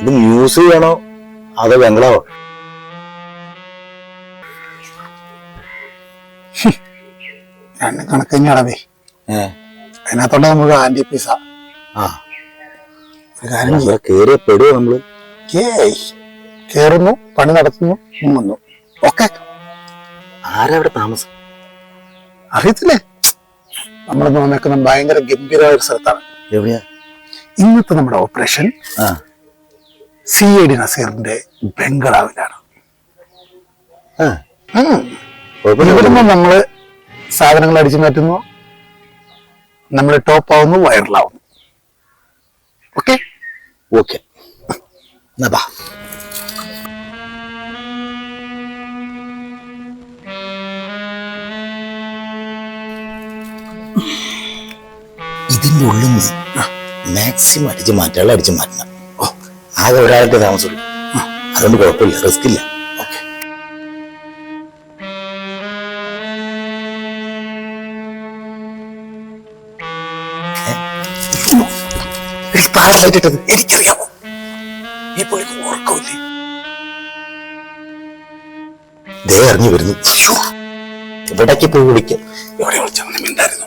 ഇത് മ്യൂസ് ചെയ്യണോ? അതോ ബംഗ്ലാവോ? രണ്ട് കണക്ക് തന്നെയാണവേ അതിനകത്തോടെ നമ്മൾ ആന്റി പിസ. ആ. ഒരു കാര്യം നമ്മൾ കേറുന്നു പണി നടത്തുന്നു മുങ്ങുന്നു ഓക്കെ. ആരാ അവിടെ താമസം? അറിയത്തില്ലേ? നമ്മളിന്ന് വന്നേക്കുന്ന ഭയങ്കര ഗംഭീരമായ ഒരു സ്ഥലത്താണ്. എവിടെയാ? ഇന്നത്തെ നമ്മുടെ ഓപ്പറേഷൻ സി ഐ ഡി നസീറിന്റെ ബംഗളാവിലാണ്. ഇവിടുന്ന് നമ്മൾ സാധനങ്ങൾ അടിച്ചു മാറ്റുന്നു. നമ്മൾ ടോപ്പ് ആവുന്നു വൈറലാവുന്നു ഓക്കെ ഓക്കെ എന്നാ ഇതിന്റെ ഉള്ളിൽ നിന്ന് മാക്സിമം അടിച്ച് മാറ്റാനുള്ള അടിച്ച് മാറ്റണം. ഓ ആകെ ഒരാളുടെ താമസമുള്ളൂ അതുകൊണ്ട് കുഴപ്പമില്ല റിസ്ക് ഇല്ല. എനിക്കറിയാമോ ഈ വരുന്നു. ഇവിടേക്ക് പോയി വിളിക്കും. എവിടെ വിളിച്ചു? മിണ്ടായിരുന്നു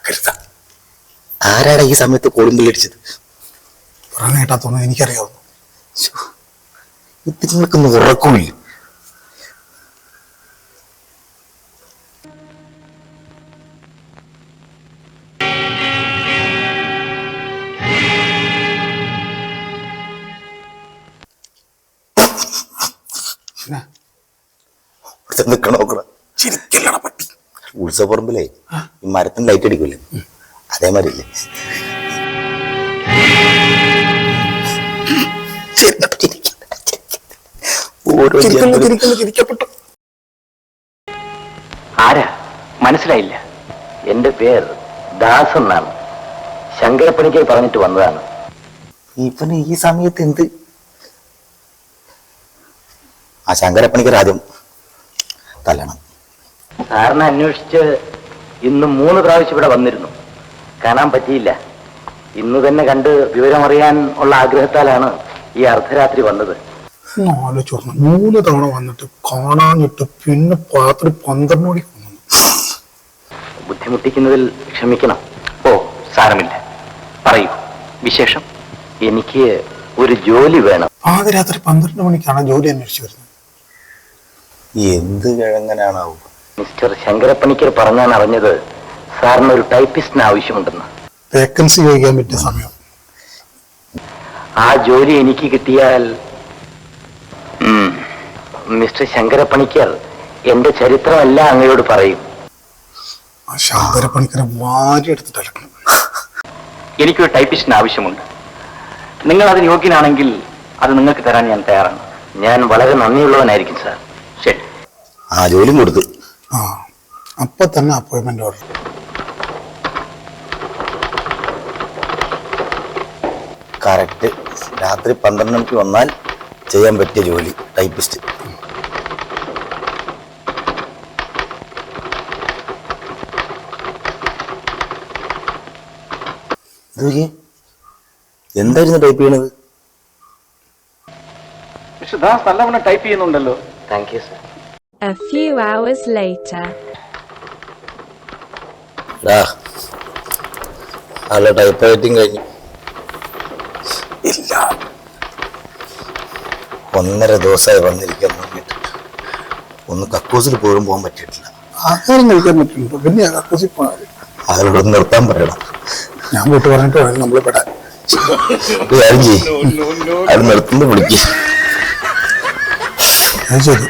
ഉണ്ടാക്കരുത് ആരാടാ ഈ സമയത്ത് കോളിംഗ് അടിച്ചത്? പറഞ്ഞു തോന്നുന്നു എനിക്കറിയാവുന്നു. ഇത് നിങ്ങൾക്കൊന്നും ഉറക്കമില്ല. പിന്നെ? ഇവിടെ നിൽക്കണ നോക്കണം ചിരിക്കല്ലട പട്ടി. ഉത്സവപ്പറമ്പിലേ? ഈ മരത്തിന് ലൈറ്റ് അടിക്കൂലേ? അതേമാതിരി ഇല്ലേ. ഓരോ ആരാ? മനസ്സിലായില്ല. എന്റെ പേര് ദാസ് എന്നാണ്. ശങ്കരപ്പണിക്കർ പറഞ്ഞിട്ട് വന്നതാണ്. ഇവന് ഈ സമയത്ത് എന്ത്? ആ ശങ്കരപ്പണിക്കർ ആദ്യം തല്ലണം. സാറിനെ അന്വേഷിച്ച് ഇന്ന് മൂന്ന് പ്രാവശ്യം ഇവിടെ വന്നിരുന്നു. കാണാൻ പറ്റിയില്ല. ഇന്ന് തന്നെ കണ്ട് വിവരമറിയാൻ ഉള്ള ആഗ്രഹത്താലാണ് ഈ അർദ്ധരാത്രി വന്നത്. മൂന്ന് തവണ വന്നിട്ട് കാണാഞ്ഞിട്ട് പിന്നെ രാത്രി പന്ത്രണ്ട് മണിക്ക് വന്നു. ബുദ്ധിമുട്ടിക്കുന്നതിൽ ക്ഷമിക്കണം. ഓ സാരമില്ല. പറയൂ. വിശേഷം? എനിക്ക് ഒരു ജോലി വേണം. ആദ്യ രാത്രി പന്ത്രണ്ട് മണിക്കാണ് ജോലി അന്വേഷിച്ചു വരുന്നത്. എന്ത് കിഴങ്ങനാണാവും? മിസ്റ്റർ ശങ്കരപ്പണിക്കർ പറഞ്ഞാണ് അറിഞ്ഞത് സാറിന് ഒരു ടൈപ്പിസ്റ്റിന് ആവശ്യമുണ്ടെന്ന്. വേക്കൻസി കഴിക്കാൻ പറ്റിയ സമയം. ആ ജോലി എനിക്ക് കിട്ടിയാൽ മിസ്റ്റർ ശങ്കരപ്പണിക്കർ എന്റെ ചരിത്രമല്ല അങ്ങയോട് പറയും. ആ ശാന്തര പണിക്കരെ വാരി എടുത്തിട്ട് അലക്കണം എനിക്കൊരു ടൈപ്പിസ്റ്റിന് ആവശ്യമുണ്ട്. നിങ്ങൾ അതിന് യോഗ്യനാണെങ്കിൽ അത് നിങ്ങൾക്ക് തരാൻ ഞാൻ തയ്യാറാണ്. ഞാൻ വളരെ നന്ദിയുള്ളവനായിരിക്കും സാർ. ശരി. ആ ജോലിയും കൊടുത്തു. ആ അപ്പൊ തന്നെ അപ്പോയിൻമെന്റ് ഓർഡർ കറക്റ്റ് രാത്രി പന്ത്രണ്ട് മണിക്ക് വന്നാൽ ചെയ്യാൻ പറ്റിയ ജോലി ടൈപ്പിസ്റ്റ്. എന്തായിരുന്നു ടൈപ്പ് ചെയ്യണത്? മിസ്റ്റർ ദാസ് നല്ലവണ്ണം ടൈപ്പ് ചെയ്യുന്നുണ്ടല്ലോ. Thank you sir A few hours later. അല്ല ടൈപ്പ് റൈറ്റിംഗ് കഴിഞ്ഞു. ഇല്ല. ഒന്നര ദിവസമായി വന്നിരിക്കാൻ നോക്കിയിട്ട് ഒന്ന് കക്കൂസിൽ പോലും പോകാൻ പറ്റിയിട്ടില്ല. ആഹാരം കഴിക്കാൻ പറ്റുന്നുണ്ടോ പിന്നെ കക്കൂസിൽ പോണത് അതിലൂടെ നിർത്താൻ പറയണം. ഞാൻ വീട്ടിൽ പറഞ്ഞിട്ട് വേണം നമ്മൾ പെടാൻ. അത് നിർത്തുന്നു വിളിക്കുക ശരി